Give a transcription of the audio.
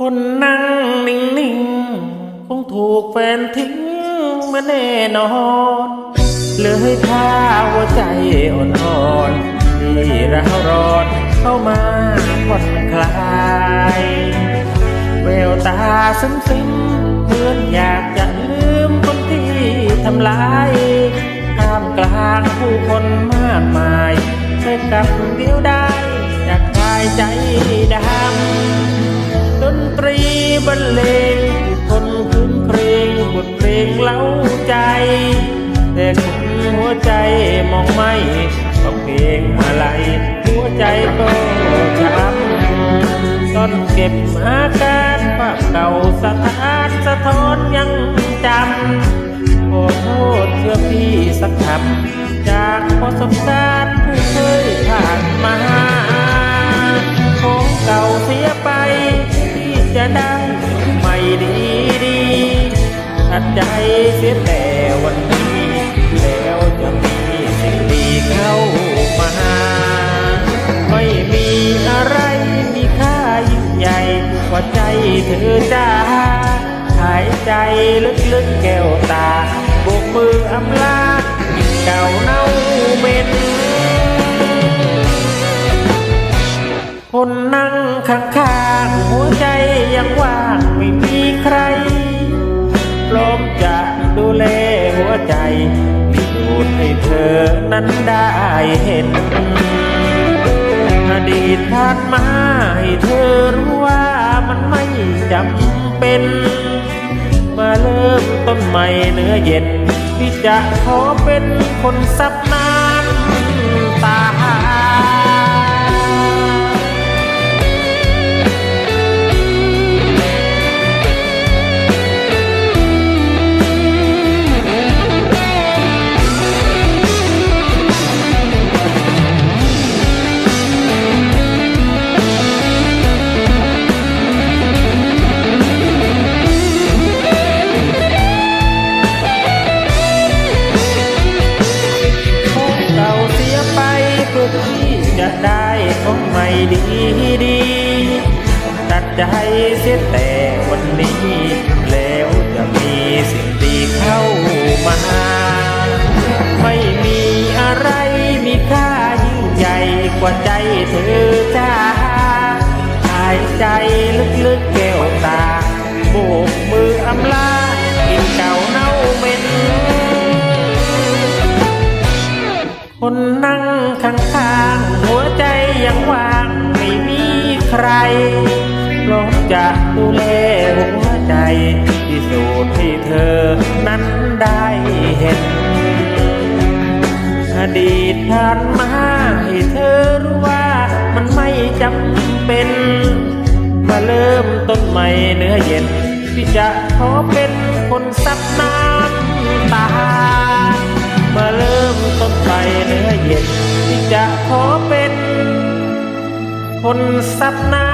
คนนั่งนิ่งๆ คงถูกแฟนทิ้งมาแน่นอนเลยท้าหัวใจอ่อนๆที่เรารอดเข้ามาผ่อนคลายแววตาซึ้งๆเหมือนอยากจะลืมคนที่ทำลายท่ามกลางผู้คนมากมายเธอกับเดียวได้จากกายใจดำ ดนตรีบรรเลงคนคืนเพลงบทเพลงเล้าใจ แต่คนหัวใจมองไม่ก็เพลงมาลัยหัวใจก็ช้ำตอนเก็บอาการภาพเก่าสถานสะท้อนยังจำขอโทษเชื่อพี่สักคำจากประสบการณ์ผู้เคยผ่านมา กว่าใจเธอจ้าหายใจลึกๆแก้วตาบกมืออำลาเก่าเน่าเหม็นคนนั่งข้างๆหัวใจยังว่างไม่มีใครพร้อมจะดูแลหัวใจพิสูจน์ให้เธอนั้นได้เห็นอดีตผ่านมาให้เธอรู้ว่า จำเป็น มาเริ่มต้นใหม่เนื้อเย็น ที่จะขอเป็นคนซับ ของใหม่ดีดี ตัดใจเสียแต่วันนี้ แล้วจะมีสิ่งดีเข้ามา ไม่มีอะไรมีค่ายิ่งใหญ่กว่าใจเธอจ้าหายใจลึกๆแก้วตาโบกมืออำลา ใครพร้อมจะดูแลหัวใจพิสูจน์ให้เธอนั้นได้เห็น อดีตผ่านมาให้เธอรู้ว่ามันไม่จำเป็น มาเริ่มต้นใหม่เนื้อเย็นที่จะขอเป็นคนซับน้ำตา มาเริ่มต้นไปเนื้อเย็นที่จะขอเป็น คนสับน้ำตา